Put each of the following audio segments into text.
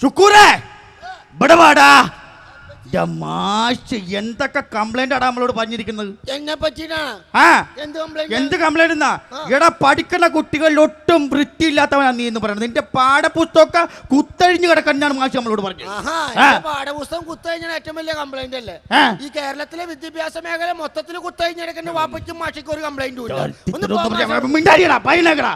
ശുക്കൂറേ! ഇവിടെ വാടാ. മാഷ് എന്തൊക്കെ കംപ്ലൈന്റ് ആടാ നമ്മളോട് പറഞ്ഞിരിക്കുന്നത്? എന്നെ പറ്റിയിട്ടാണ് ആ എന്ത് കംപ്ലൈന്റ് എന്ത് കംപ്ലൈന്റ്? എന്നാ എടാ പഠിക്കുന്ന കുട്ടികളിൽ ഒട്ടും വൃത്തിയില്ലാത്തവനാ നീ എന്ന് പറയുന്നത്. നിന്റെ പാഠപുസ്തകമൊക്കെ കുത്തഴിഞ്ഞു കിടക്കാനാണ് മാഷ് നമ്മളോട് പറഞ്ഞത്. പാഠപുസ്തകം കുത്തഴിഞ്ഞ ഏറ്റവും വലിയ കംപ്ലൈന്റ് അല്ലേ. ഈ കേരളത്തിലെ വിദ്യാഭ്യാസ മേഖല മൊത്തത്തിൽ കുത്തഴിഞ്ഞെടുക്കുന്ന വാപ്പയ്ക്കും മാഷിക്ക് ഒരു കംപ്ലൈന്റ്. മിണ്ടാടിയടാ പൈനകടാ.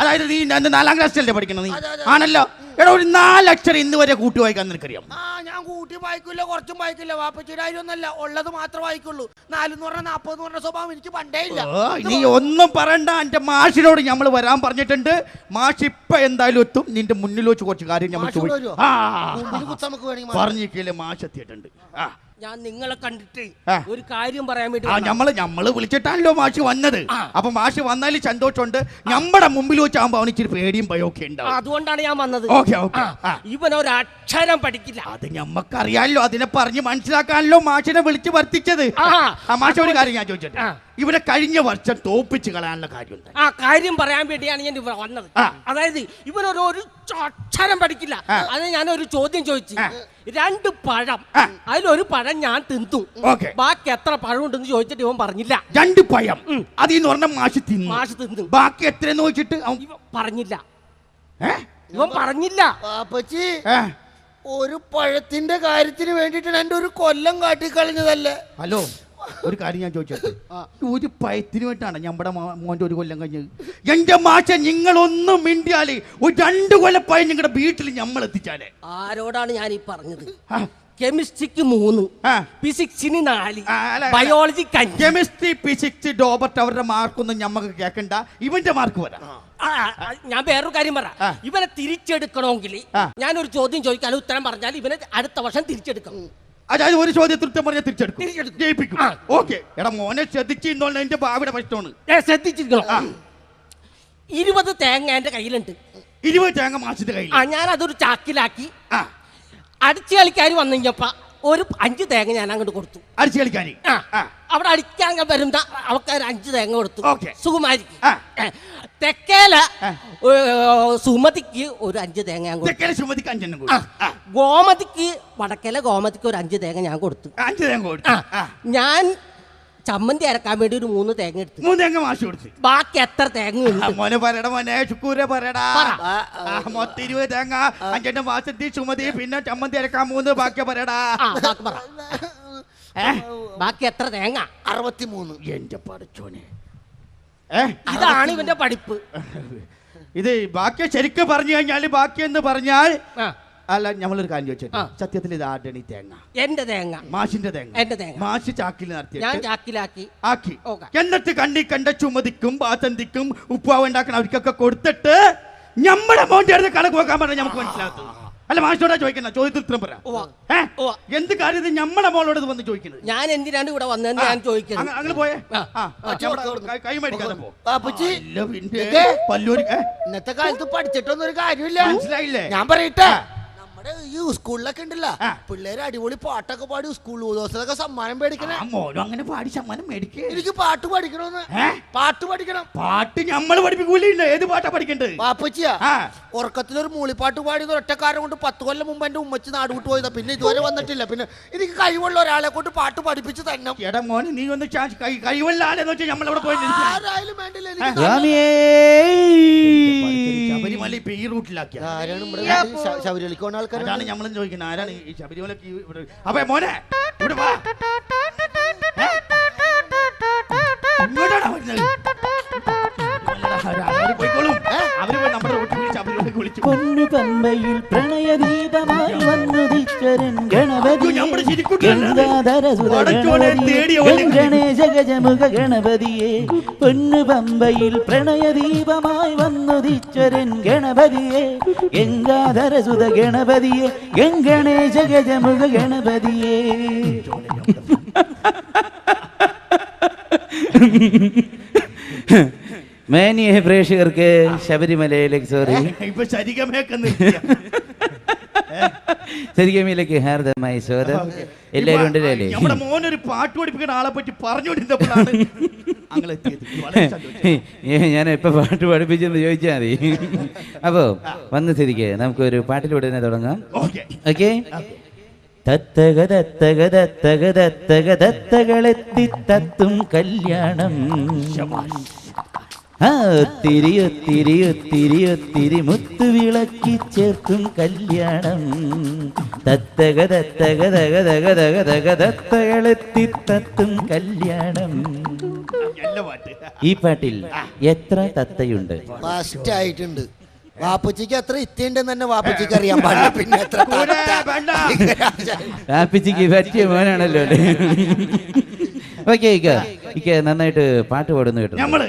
അതായത് നീ നാലാം നാലാം ക്ലാസ്സിലല്ലേ പഠിക്കണം നീ. ആണല്ലോ? എടാ ഒരു നാലക്ഷരം ഇന്ന് വരെ കൂട്ടി വായിക്കാൻ നിനക്കറിയാം. ആ ഞാൻ കൂട്ടി വായിക്കില്ല കുറച്ചും വായിക്കില്ല. വാപ്പച്ചിയുടെ കാര്യമൊന്നല്ല ഉള്ളത് മാത്രം വായിക്കുള്ളൂ. നാലെന്ന് പറഞ്ഞ നാപ്പത് എന്ന് പറഞ്ഞ സ്വഭാവം എനിക്ക് പണ്ടേ ഇല്ല. ഓ, നീ ഒന്നും പറയണ്ട. എന്റെ മാഷിനോട് നമ്മൾ വരാൻ പറഞ്ഞിട്ടുണ്ട്. മാഷി ഇപ്പൊ എന്തായാലും എത്തും. നിന്റെ മുന്നിൽ വെച്ച് കുറച്ച് കാര്യം നമ്മൾ മാഷ് ഇവിടെ ചോദിക്കും. വരുവോ? ആ. മുമ്പിൽ കുത്താൻ നമുക്ക് വേണമെങ്കിൽ മാഷ് എത്തിയിട്ടുണ്ട്. ആ. ഞാൻ നിങ്ങളെ കണ്ടിട്ട് ഒരു കാര്യം പറയാൻ വേണ്ടി ഞമ്മൾ ഞമ്മൾ നമ്മൾ നമ്മൾ വിളിച്ചിട്ടാണല്ലോ മാഷ് വന്നത്. അപ്പൊ മാഷ് വന്നാലും സന്തോഷമുണ്ട്. നമ്മുടെ മുമ്പിൽ വെച്ചാകുമ്പോ അവന് ഇച്ചിരി പേടിയും ഭയമൊക്കെ ഉണ്ടാവും. അതുകൊണ്ടാണ് ഞാൻ വന്നത്. Okay, okay. ഇവൻ ഒരു അക്ഷരം പഠിക്കില്ല. അത് ഞമ്മക്കറിയാലോ അതിനെ പറഞ്ഞ് മനസ്സിലാക്കാനല്ലോ മാഷിനെ വിളിച്ച് വർത്തിച്ചത്. ആ. മാഷ ഒരു കാര്യം ഞാൻ ചോദിച്ചിട്ട്? ആ. ഇവിടെ കഴിഞ്ഞ വർഷം തോപ്പിച്ച് കളയാനുള്ള കാര്യം ആ കാര്യം പറയാൻ വേണ്ടിയാണ് ഞാൻ ഇവിടെ വന്നത്. ആ. അതായത് ഇവനൊരു ഒരു അക്ഷരം പഠിക്കില്ല. അത് ഞാൻ ഒരു ചോദ്യം ചോദിച്ചു. ആ. രണ്ട് പഴം. ആ. അതിലൊരു പഴം ഞാൻ തിന്നു. ബാക്കി എത്ര പഴം ഉണ്ടെന്ന് ചോദിച്ചിട്ട് ഇവൻ പറഞ്ഞില്ല. രണ്ട് പയം അതിന്ന് പറഞ്ഞ മാഷി തിന്നു. മാഷ് തിന്നു. ബാക്കി എത്ര ചോദിച്ചിട്ട് അവൻ ഇവൻ പറഞ്ഞില്ല. ഏ? ഇവൻ പറഞ്ഞില്ല. പാപ്പച്ചി ഏ? ഒരു പഴത്തിന്റെ കാര്യത്തിന് വേണ്ടിട്ട് എന്റെ ഒരു കൊല്ലം കാട്ടിക്കളഞ്ഞതല്ലേ? ഹലോ. ഒരു കാര്യം ഞാൻ ചോദിച്ചത് ഒരു പയത്തിന് വേണ്ടിയാണ് നമ്മുടെ മോന്റെ ഒരു കൊല്ലം കഴിഞ്ഞത്. എന്റെ മാഷ നിങ്ങളൊന്നും മിണ്ടിയാൽ ഒരു രണ്ട് കൊല്ലം പയം നിങ്ങളുടെ വീട്ടിൽ നമ്മൾ എത്തിച്ചാലേ. ആരോടാണ് ഞാൻ ഈ പറഞ്ഞത് കെമിസ്ട്രിക്ക് മൂന്ന് ഫിസിക്സിന് നാല് അഞ്ച്. കെമിസ്ട്രി ഫിസിക്സ് ഡോബർട്ട് അവരുടെ മാർക്കൊന്നും ഞമ്മക്ക് കേൾക്കണ്ട ഇവന്റെ മാർക്ക് വരാം. ഞാൻ വേറൊരു കാര്യം പറ. ഇവനെ തിരിച്ചെടുക്കണമെങ്കിൽ ഞാൻ ഞാനൊരു ചോദ്യം ചോദിക്കാൻ ഉത്തരം പറഞ്ഞാൽ ഇവനെ അടുത്ത വർഷം തിരിച്ചെടുക്കണം. അതായത് ഒരു ചോദ്യത്തിൽ ഉത്തരം പറഞ്ഞാൽ തിരിച്ചെടുക്കും. ജയിപ്പിക്കും. ഓക്കെ. എടാ മോനെ ശ്രദ്ധിച്ചിരുന്നോണ്ട് എന്റെ ഭാവിയുടെ പ്രശ്നമാണ്. ശ്രദ്ധിച്ചിരിക്കണം. ഇരുപത് തേങ്ങ എന്റെ കയ്യിലുണ്ട്. ഇരുപത് തേങ്ങ മാസത്തിന്റെ കയ്യിൽ ഞാൻ അതൊരു ചാക്കിലാക്കി. അടിച്ചു കളിക്കാർ വന്നു കഴിഞ്ഞപ്പോ ഒരു അഞ്ച് തേങ്ങ ഞാൻ അങ്ങോട്ട് കൊടുത്തു അടിച്ചു കളിക്കാൻ ആ. അവിടെ അടിക്കാൻ വരുന്ന അവക്കാർ അഞ്ച് തേങ്ങ കൊടുത്തു ഓക്കേ. സുകുമാരിക്ക് ആ. തെക്കേല സുമതിക്ക് ഒരു അഞ്ച് തേങ്ങ ഞാൻ കൊടുത്തു തെക്കേ സുമതിക്ക് അഞ്ചെണ്ണം ആ. കൊടുത്തു ആ. ഗോമതിക്ക് വടക്കേല ഗോമതിക്ക് ഒരു അഞ്ച് തേങ്ങ ഞാൻ കൊടുത്തു അഞ്ച് തേങ്ങ കൊടുത്തു. ആ. ഞാൻ ചമ്മന്തി അരക്കാൻ വേണ്ടി ഒരു മൂന്ന് തേങ്ങ എടുത്തു. മൂന്ന് തേങ്ങ മാഷ് കൊടുത്തു. ബാക്കി എത്ര തേങ്ങ ഉണ്ട് മോനെ പറയടാ മോനെ ശുക്കൂരെ പറയടാ. ആ, മൊത്തം ഇരുപത് തേങ്ങ അഞ്ചെണ്ണം മാസത്തി ചുമതി പിന്നെ ചമ്മന്തി അരക്കാൻ മൂന്ന് ബാക്കി പറയടാ. ബാക്കി പറ. ബാക്കി എത്ര തേങ്ങ? അറുപത്തിമൂന്ന്. എന്റെ പഠിച്ചോനെ ഏ? ഇതാണ് ഇവന്റെ പഠിപ്പ്. ഇത് ബാക്കി ശരിക്കും പറഞ്ഞു കഴിഞ്ഞാൽ ബാക്കി എന്ന് പറഞ്ഞാൽ അല്ല ഞമ്മളൊരു കാര്യം ചോദിച്ചു സത്യത്തിൽ ഇത് ആരുടെ തേങ്ങ? എന്റെ തേങ്ങ. മാഷിന്റെ തേങ്ങ. എന്റെ തേങ്ങ. മാഷ് ചാക്കിൽ ഞാൻ ചാക്കിലാക്കി. ആക്കി. ഓക്കേ. എന്നിട്ട് കണ്ണി കണ്ട ചുമതിക്കും ബാസന്തിക്കും ഉപ്പാവ് ഉണ്ടാക്കണം അവർക്കൊക്കെ കൊടുത്തിട്ട് നമ്മുടെ മോന്റെ അടുത്ത് കണക്ക് വെക്കാൻ പറഞ്ഞാൽ നമുക്ക് മനസ്സിലാകത്തു അല്ല മാഷോടാ ചോദിക്കുന്ന ചോദ്യത്തിൽ ഉത്തരം പറ. എന്ത് കാര്യം ഞമ്മടെ മോളോട് വന്ന് ചോദിക്കുന്നത് ഞാൻ എന്തിനാണ് ഇവിടെ വന്നതെന്ന് ഞാൻ ചോദിക്കുന്നത് അങ്ങനെ പോയേ. കൈ- മേടിക്കാതെ. പല്ലൂര് ഇന്നത്തെ കാലത്ത് പഠിച്ചിട്ടൊന്നും ഒരു കാര്യമില്ല മനസ്സിലായില്ലേ? ഞാൻ പറയട്ടെ. നമ്മുടെ ഈ സ്കൂളിലൊക്കെ ഉണ്ടല്ലോ. പിള്ളേര് അടിപൊളി പാട്ടൊക്കെ പാടി സ്കൂൾ ദിവസത്തൊക്കെ സമ്മാനം മേടിക്കണേ. ആ മോനും അങ്ങനെ പാടി സമ്മാനം മേടിക്കേ. എനിക്ക് പാട്ട് പഠിക്കണമെന്ന് പാട്ട് പഠിക്കണം. പാട്ട് നമ്മൾ പഠിപ്പിക്കൂലില്ല ഏത് പാട്ടാ പഠിക്കണ്ടത് വാപ്പച്ചിയാ ആ. ഉറക്കത്തിലൊരു മൂളിപ്പാട്ട് പാടിയത് ഒറ്റക്കാരം കൊണ്ട് പത്ത് കൊല്ലം മുമ്പ് എന്റെ ഉമ്മച്ചി നാട് വിട്ടു പോയതാ. പിന്നെ ഇതുവരെ വന്നിട്ടില്ല. പിന്നെ എനിക്ക് കഴിവുള്ള ഒരാളെ കൊണ്ട് പാട്ട് പഠിപ്പിച്ച് തന്നെ എടാ മോനെ നീ ഒന്ന് കഴിവുള്ള ആളെന്ന് വെച്ചാൽ നമ്മളവിടെ പോയി നിൽക്കണം. ആരായാലും വേണ്ടില്ല ശബരിമല ഇപ്പൊ ഈ റൂട്ടിലാക്കിയ. ആരാണ് ഇവിടെ ശ- ശബരിമലയ്ക്ക് പോകുന്ന ആൾക്കാർ അതാണ് നമ്മളും ചോദിക്കുന്നത് ആരാണ് ഈ ശബരിമലക്ക് ഈ ഇവിടെ അപ്പൊ മോനെ ഇവിടെ വാ? വരുന്നത്? ശബരിമലക്ക് വിളിച്ചു പൊന്നു പമ്പയിൽ പ്രണയദീപമായി വന്നുദിച്ചരൻ ഗണപതി. ഗണേശ ഗജമുഖ ഗണപതിയെ. പൊന്നുപമ്പയിൽ പ്രണയദീപമായി വന്നുദിച്ചരൻ ഗണപതിയെ. ഗംഗാധരസുത ഗണപതിയെ. ഗംഗണേശ ഗജമുഖ ഗണപതിയെ. മാന്യ പ്രേക്ഷകർക്ക് ശബരിമലയിലേക്ക് സോറി ഇപ്പൊ ശരികമേക്കെ നിർത്തിയ. ശരിക്കും ഹാർദമായി സ്വാഗതം. എല്ലാവരും ഉണ്ടല്ലേ? നമ്മുടെ മോനൊരു പാട്ട് പഠിപ്പിക്കുന്ന ആളെ പറ്റി പറഞ്ഞുകൊണ്ടിരുന്നപ്പോഴാണ്. ഞാൻ ഇപ്പൊ പാട്ട് പഠിപ്പിച്ചെന്ന് ചോദിച്ചാൽ മതി. അപ്പോ വന്ന സ്ഥിതിക്ക് നമുക്കൊരു പാട്ടിലൂടെ തന്നെ തുടങ്ങാം. ഓക്കെ. തത്തക തത്തക തത്തക തത്തക തത്തകളെത്തി തത്തും കല്യാണം. ഒത്തിരി ഒത്തിരി ഒത്തിരി ഒത്തിരി മുത്തു വിളക്കി ചേർക്കും കല്യാണം. തത്തക തത്തക തക തക തക തക തത്തകളെത്തി തത്തും കല്യാണം. ഈ പാട്ടിൽ എത്ര തത്തയുണ്ട്? ഫസ്റ്റ് ആയിട്ടുണ്ട് വാപ്പച്ചിക്ക് എത്ര ഇത്തിയുണ്ടെന്ന് തന്നെ വാപ്പച്ചിക്ക് അറിയാൻ പാടില്ല. പിന്നെ എത്ര. റാപ്പിച്ചിക്ക് പറ്റിയ മോനാണല്ലോ അല്ലേ? ഓക്കെ ഇക്ക നന്നായിട്ട് പാട്ട് പാടുന്നു കേട്ടോ നമ്മൾ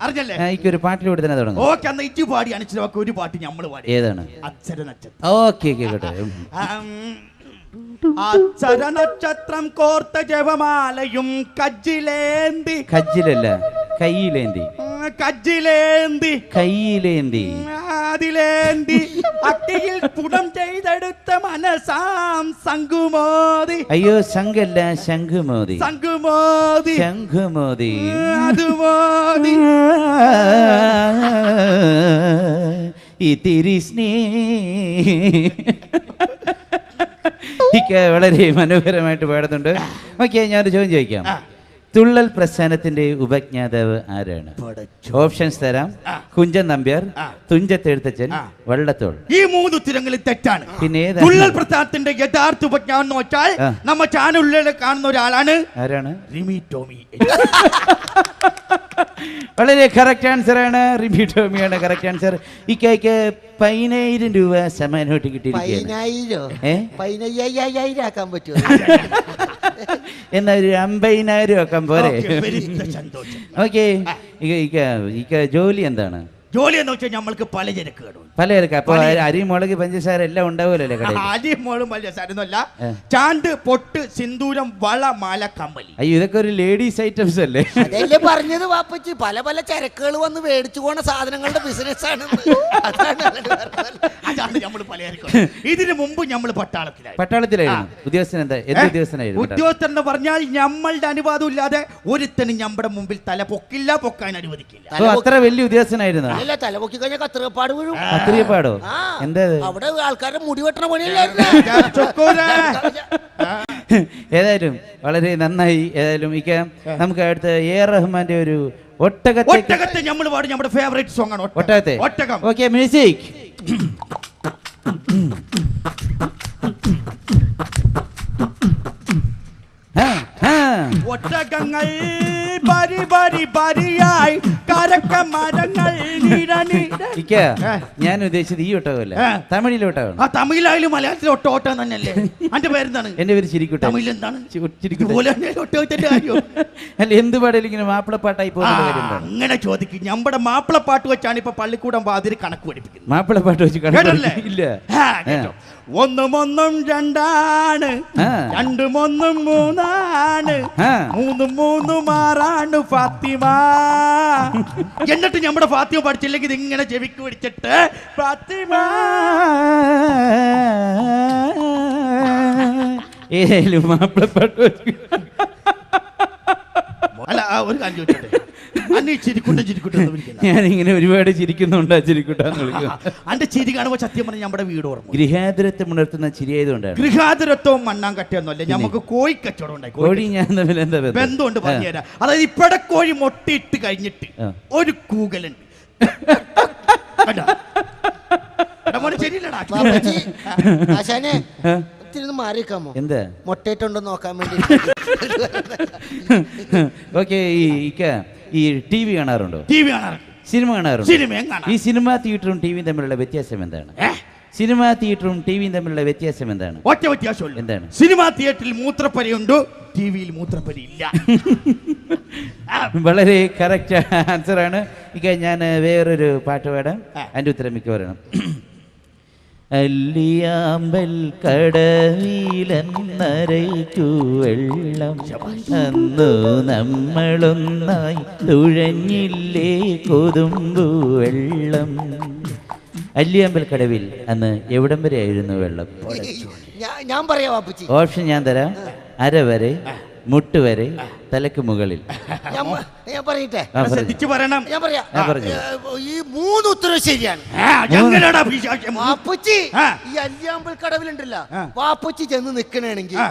അറിഞ്ഞല്ലേ? ആ, ഇക്ക ഒരു പാട്ടിലൂടെ തന്നെ തുടങ്ങും. ഓക്കെ അന്ന് ഇച്ചു പാടി അണിച്ചിലൊക്കെ ഒരു പാട്ട് നമ്മൾ പാടി. ഏതാണ്? നക്ഷത്രം. ഓക്കെ കേട്ടോ. ആം. നക്ഷത്രം കോർത്ത ജപമാലയും കജ്ജിലേന്തി. കജ്ജിലല്ല കയ്യിലേന്തി. കജ്ജിലേന്തി. കയ്യിലേന്തി. അതിലേന്തി അട്ടിയിൽ പുടം ചെയ്തെടുത്ത മനസാം സംഗുമോതി അയ്യോ ശങ്കല്ല ശംഖുമോതി സംഗുമോതി ശംഖുമോതി അതുമോതി ഇത്തിരി സ്നേ വളരെ മനോഹരമായിട്ട് പാടുന്നുണ്ട്. ഓക്കെ ഞാനൊരു ചോദ്യം ചോദിക്കാം. തുള്ളൽ പ്രസ്ഥാനത്തിന്റെ ഉപജ്ഞാതാവ് ആരാണ്? ഓപ്ഷൻസ് തരാം. കുഞ്ചൻ നമ്പ്യാർ. തുഞ്ചത്തെഴുത്തച്ഛൻ. വള്ളത്തോൾ. ഈ മൂന്ന് ഉത്തരങ്ങളിൽ തെറ്റാണ്. പിന്നെ? തുള്ളൽ പ്രസ്ഥാനത്തിന്റെ യഥാർത്ഥ ഉപജ്ഞാനം എന്ന് വെച്ചാൽ. നമ്മ ചാനലിൽ കാണുന്ന ഒരാളാണ് ആരാണ്? റിമി ടോമി. വളരെ കറക്റ്റ് ആൻസർ ആണ്. റിമി ടോമിയാണ് കറക്റ്റ് ആൻസർ ഇക്കയ്ക്ക് പതിനായിരം രൂപ സമ്മാനമായിട്ട് കിട്ടിയിരിക്കുകയാണ്. ആക്കാൻ പറ്റുമോ? എന്നാ ഒരു അമ്പതിനായിരം ആക്കാൻ പോരെ. ഓക്കേ, ജോലി എന്താണ്? ജോലി എന്ന് വെച്ചാൽ നമ്മൾക്ക് പലചരക്ക് കടവും പലചരക്ക്. അപ്പൊ. അരി മുളക് പഞ്ചസാര എല്ലാം ഉണ്ടാവുമല്ലോ കടയിൽ. ആദ്യം മോളും പഞ്ചസാര ഒന്നുമല്ല. ചാണ്ട് പൊട്ട് സിന്ദൂരം വള മാല കമ്മലി. അയ്യോ ഇതൊക്കെ ഒരു ലേഡീസ് ഐറ്റംസ് അല്ലേ? അതല്ലേ പറഞ്ഞത് വാപ്പച്ചി? പല പല ചരക്കുകൾ വന്ന് മേടിച്ചു പോണ സാധനങ്ങളുടെ ബിസിനസ് ആണ് അതാണ് നമ്മൾ പലചരക്ക് ഇതിനു മുമ്പ് നമ്മൾ പട്ടാളത്തിലായി പട്ടാളത്തിലായിരുന്നു. ഉദ്യോഗസ്ഥൻ എന്താ എന്ത് ഉദ്യോഗസ്ഥനായിരുന്നു? ഉദ്യോഗസ്ഥൻ എന്ന് പറഞ്ഞാൽ നമ്മളുടെ അനുവാദം ഇല്ലാതെ ഒരുത്തനും നമ്മുടെ മുമ്പിൽ തല പൊക്കില്ല പൊക്കാൻ അനുവദിക്കില്ല. അത്ര വലിയ ഉദ്യോഗസ്ഥനായിരുന്നു? അല്ല തലപൊക്കി കഴിഞ്ഞാൽ കത്തിറപ്പാട് വീഴും. കത്രിയപ്പാടോ ആ എന്താ അവിടെ ആൾക്കാരുടെ മുടി വെട്ടണ പണിയല്ലായിരുന്നു ചൊക്കൂരെ. ഏതായാലും വളരെ നന്നായി ഏതായാലും ഇക്ക നമുക്ക് അടുത്ത എ ആർ റഹ്മാന്റെ ഒരു ഒട്ടകത്തെ ഒട്ടകത്തെ നമ്മൾ പാടും നമ്മുടെ ഫേവറേറ്റ് സോങ് ആണ് ഒട്ടകത്തെ? ഒട്ടകം. ഓക്കെ മ്യൂസിക് ഒട്ടകങ്ങൾ ബരി പരിയായി ബരിയായി കരക്ക മരങ്ങൾ ഞാൻ ഉദ്ദേശിച്ചത് ഈ ഒട്ടകമല്ല. തമിഴിലെ ഒട്ടകം ആ തമിഴിലായാലും മലയാളത്തിലെ ഒട്ട ഓട്ടം തന്നെയല്ലേ? അന്റെ പേരെന്താണ്? എന്റെ പേര് തമിഴിൽ എന്താണ് ഒട്ടകത്തിന്റെ കാര്യം. അല്ല എന്ത് പാടില്ല ഇങ്ങനെ മാപ്പിളപ്പാട്ടായി പോകുന്ന അങ്ങനെ ചോദിക്കും. നമ്മുടെ മാപ്പിളപ്പാട്ട് വെച്ചാണ് ഇപ്പൊ പള്ളിക്കൂടം വാതിൽ കണക്ക് പഠിപ്പിക്കുന്നത് മാപ്പിളപ്പാട്ട് വെച്ച് ഇല്ല. ഒന്നും ഒന്നും രണ്ടാണ്. രണ്ടും ഒന്നും മൂന്നാണ്. മൂന്നും മൂന്നും ആറാണ് ഫാത്തിമ. എന്നിട്ട് നമ്മുടെ ഫാത്തിമ പഠിച്ചില്ലെങ്കിൽ ഇതിങ്ങനെ ഇങ്ങനെ ചെവിക്ക് പിടിച്ചിട്ട് ഫാത്തിമ. ഏലും മാപ്പിളപ്പാട്ട് അല്ല ആ, ഒരു കാര്യം ചോദിച്ചോട്ടെ. ഞാനിങ്ങനെ ഒരുപാട് ചിരിക്കുന്നുണ്ട് ചിരിക്കുട്ടാന്ന് വിളിക്കും അന്റെ ചിരി കാണുമ്പോ സത്യം പറഞ്ഞ നമ്മുടെ വീട് ഓർമ്മ ഗൃഹാതുരത്വം ഉണർത്തുന്ന ചിരിയായതുകൊണ്ടാണ് ഗൃഹാതുരത്വവും മണ്ണാങ്കട്ടയൊന്നുമല്ല നമുക്ക് കോഴി കച്ചവടം ഉണ്ടായി. കോഴി ഞാൻ തമ്മിൽ എന്താ ബന്ധം? ബന്ധമുണ്ട്. പറഞ്ഞുതരാം. അതായത് ഇപ്പടെ കോഴി മുട്ടയിട്ട് കഴിഞ്ഞിട്ട് ഒരു കൂകലുണ്ട്. ശരിയല്ലടാ. എന്താ? മുട്ടയിട്ടുണ്ടോ നോക്കാൻ വേണ്ടി. ഓക്കെ ഈ ഇക്ക. ഈ ടി വി കാണാറുണ്ടോ? ടി വി കാണാറുണ്ട്. സിനിമ കാണാറുണ്ട്? സിനിമയും കാണാം ഈ സിനിമാ തിയേറ്ററും ടിവിയും തമ്മിലുള്ള വ്യത്യാസം എന്താണ്? സിനിമാ തിയേറ്ററും ടിവിയും തമ്മിലുള്ള വ്യത്യാസം എന്താണ്? ഒറ്റ വ്യത്യാസമുള്ളൂ എന്താണ്? സിനിമാ തിയേറ്ററിൽ മൂത്രപ്പരയുണ്ട് ടി വിയിൽ മൂത്രപ്പരി ഇല്ല വളരെ കറക്റ്റ് ആൻസർ ആണ്. ഇക്ക ഞാൻ വേറൊരു പാട്ട് പാടാം. അതിന്റെ അതിന്റെ ഉത്തരം മിക്ക പറയണം അല്ലിയാമ്പൽ കടവിലെന്നരയ്ക്കു വെള്ളം അന്നു നമ്മളൊന്നായി തുഴഞ്ഞില്ലേ കൊതുമ്പു വെള്ളം. അല്ലിയാമ്പൽ കടവിൽ അന്ന് എവിടം വരെ ആയിരുന്നു വെള്ളം ഞാൻ- പറയാ ഓപ്ഷൻ ഞാൻ തരാം. അര വരെ. മുട്ട് വരെ തലക്ക് മുകളിൽ. ഞാൻ ഞാൻ പറയട്ടെ? ശ്രദ്ധിച്ചു പറയണം. ഞാൻ പറയാ. ഈ മൂന്ന് ഉത്തരവ് ശരിയാണ്. വാപ്പച്ചി. ഈ അല്ലിയാമ്പൽ കടവിലുണ്ടല്ല. വാപ്പച്ചി ചെന്ന് നിക്കണെങ്കിൽ ആ.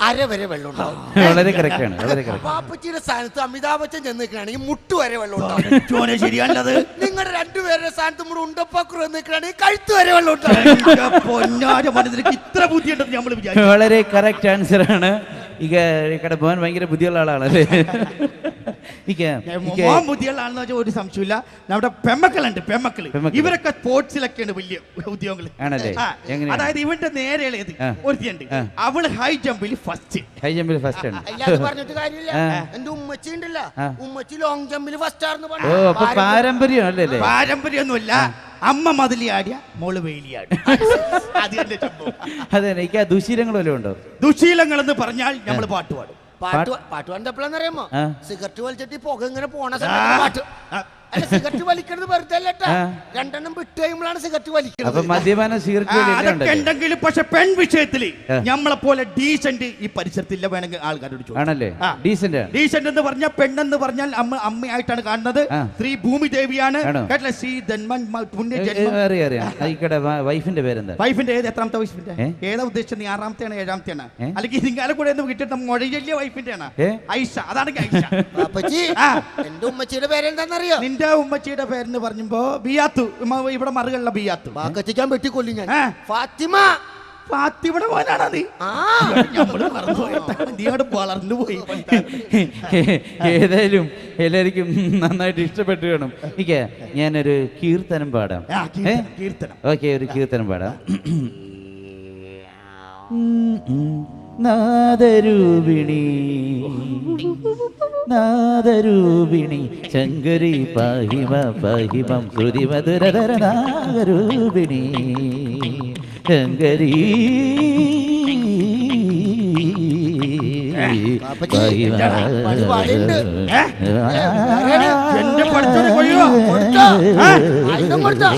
അര വരെ വെള്ളം ഉണ്ടാവും വളരെ കറക്റ്റാണ് വളരെ കറക്റ്റ്. വാപ്പച്ചിയുടെ സ്ഥാനത്ത് അമിതാഭ് ബച്ചൻ ചെന്ന് നിൽക്കുകയാണെങ്കിൽ മുട്ട് വരെ വെള്ളം ഉണ്ടാവും ശരിയാണത് നിങ്ങളുടെ രണ്ടുപേരുടെ സ്ഥാനത്ത് നമ്മുടെ ഉണ്ടപ്പാക്കുറ നിൽക്കുകയാണെങ്കിൽ കഴുത്ത് വരെ വെള്ളം ഉണ്ടാവും ഇത്ര ബുദ്ധിയുണ്ടെന്ന് നമ്മൾ വിചാരിച്ചു. വളരെ കറക്റ്റ് ആൻസർ ആണ് ഇക ഇക്കടെ മോൻ ഭയങ്കര ബുദ്ധിയുള്ള ആളാണല്ലേ? മോൻ ബുദ്ധിയുള്ള ആളെന്ന് വെച്ചാൽ ഒരു സംശയമില്ല നമ്മുടെ പെമ്മക്കളുണ്ട് പെമ്മക്കൾ. ഇവരൊക്കെ സ്പോർട്സിലൊക്കെയാണ് വലിയ ഉദ്യോഗങ്ങൾ ആണല്ലേ? അതായത് ഇവന്റെ നേരെ ഇളയത് ഒരുത്തിയുണ്ട്. അവൾ ഹൈ ജമ്പിൽ ഫസ്റ്റ് ഹൈ ജമ്പിൽ ഫസ്റ്റ് ആണ്. പറഞ്ഞിട്ട് കാര്യമില്ല. എന്റെ ഉമ്മച്ചി ഉണ്ടല്ല. ഉമ്മച്ചി ലോങ് ജമ്പിൽ ഫസ്റ്റ് ആണെന്ന് പറഞ്ഞു. പാരമ്പര്യം അല്ലേ പാരമ്പര്യമൊന്നുമില്ല. അമ്മ മതിലിയാടിയ മോൾ വേലിയാടി അത് എന്റെ സംഭവം അതെ എനിക്ക് ആ ദുശീലങ്ങൾ വല്ലതും ഉണ്ടോ? ദുശീലങ്ങൾ എന്ന് പറഞ്ഞാൽ നമ്മൾ പാട്ട് പാടും. പാട്ട് പാട്ട് പാടുന്നത് എപ്പോഴാന്ന് അറിയാമോ സിഗരറ്റ് വലിച്ചിട്ട് പുക ഇങ്ങനെ പോണ സമയത്ത് പാട്ട്. അല്ല സിഗരറ്റ് വലിക്കണത് വെറുതെ അല്ലട്ടാ രണ്ടെണ്ണം വിട്ട് കഴിയുമ്പോഴാണ് സിഗരറ്റ് അപ്പൊ വലിക്കണത് മദ്യപാന ആ, അതൊക്കെ പക്ഷെ പെൺ വിഷയത്തിൽ നമ്മളെ പോലെ ഡീസന്റ് ഈ പരിസരത്തില്ല വേണമെങ്കിൽ ആൾക്കാരോട് ചോദിക്കും. ആണല്ലേ? ആ. ഡീസന്റ്. ആണ് ഡീസന്റ് എന്ന് പറഞ്ഞാൽ പെണ്ണെന്ന് പറഞ്ഞാൽ അമ്മ അമ്മയായിട്ടാണ് കാണുന്നത്. ആ. സ്ത്രീ ഭൂമി ദേവിയാണ്. ആണോ? കേട്ടില്ലേ? ശ്രീ ധന്മൻ മ- പുണ്യ ഏ, ഏ, ജന്മം. അറിയാം അറിയാം. ഇക്കടെ വൈഫിന്റെ പേരെന്താ? വൈഫിന്റെ ഏത്? എത്രാമത്തെ വൈഫിന്റെ? ഏ? ഏതാ ഉദ്ദേശിച്ചത്? നീ ആറാമത്തെയാണ് ഏഴാമത്തെയാണ്? ഏ? അല്ലെങ്കിൽ നിങ്ങളെ കൂടെ ഒന്ന് കിട്ടിയിട്ട് മുഴയില്ല വൈഫിന്റെ ആണ് ഏ? ഐഷ. അതാണെങ്കിൽ ഐഷ. അപ്പച്ചി ആ. എന്റെ ഉമ്മച്ചിയുടെ പേരെന്താണെന്നറിയോ നിന്റെ ഉമ്മച്ചിയുടെ പേരെന്ന് പറഞ്ഞപ്പോ ബിയാത്തു ഇവിടെ മറുകളുള്ള ബിയാത്തു. ബാക്കച്ചിക്കാൻ വെട്ടിക്കൊല്ലും ഞാൻ. ഫാത്തിമ! ഫാത്തിമയുടെ മോനാണ് നീ. നീ അവിടെ വളർന്നു പോയി. ഏതായാലും എല്ലാവർക്കും നന്നായിട്ട് ഇഷ്ടപ്പെട്ടു കാണും. ഇക്ക ഞാനൊരു കീർത്തനം പാടാം. കീർത്തനം. ഓക്കെ ഒരു കീർത്തനം പാടാം. നാദരൂപിണി. നാദരൂപിണി. ശങ്കരി പാഹിമ പാഹിമം ശ്രുതി മധുരധര നാഗരൂപിണി. ശങ്കരി ആ? എന്റെ കൊയ്യോ? കൊടുത്തോ? കൊടുത്തോ?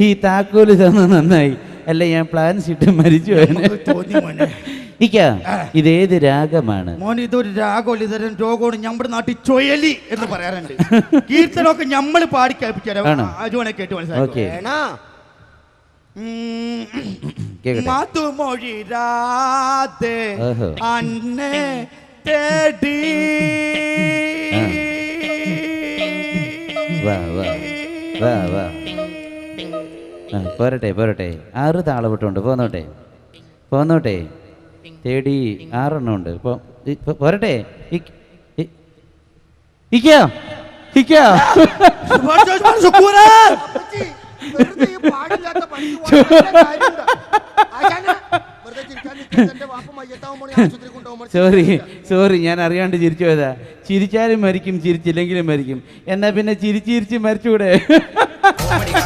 ഈ താക്കോൽ തന്ന നന്നായി. അല്ല ഞാൻ പ്ലാൻസ് ഇട്ട് മരിച്ചു ഇക്ക ഇതേത് രാഗമാണ്? മോൻ ഇതൊരു രാഗമല്ല ഇതൊരു രോഗമാണ് നമ്മുടെ നാട്ടിൽ ചൊയലി എന്ന് പറയാറുണ്ട്. കീർത്തനമൊക്കെ നമ്മൾ പാടി? അജുവനെ കേട്ട് മനസ്സിലാക്കി അന്നെ തേടി. വാ വാ. വാ വാ. പോരട്ടെ പോരട്ടെ. ആറ് താളവിട്ടുണ്ട് പോന്നോട്ടെ. പോന്നോട്ടെ. തേടി ആറെണ്ണം ഉണ്ട്. പോരട്ടെ. ഇക്ക ഇക്ക. സോറി സോറി ഞാൻ അറിയാണ്ട് ചിരിച്ചു പോയതാ. ചിരിച്ചാലും മരിക്കും ചിരിച്ചില്ലെങ്കിലും മരിക്കും. എന്നാ പിന്നെ ചിരിച്ചിരിച്ച് ചിരിച്ച് മരിച്ചുകൂടെ?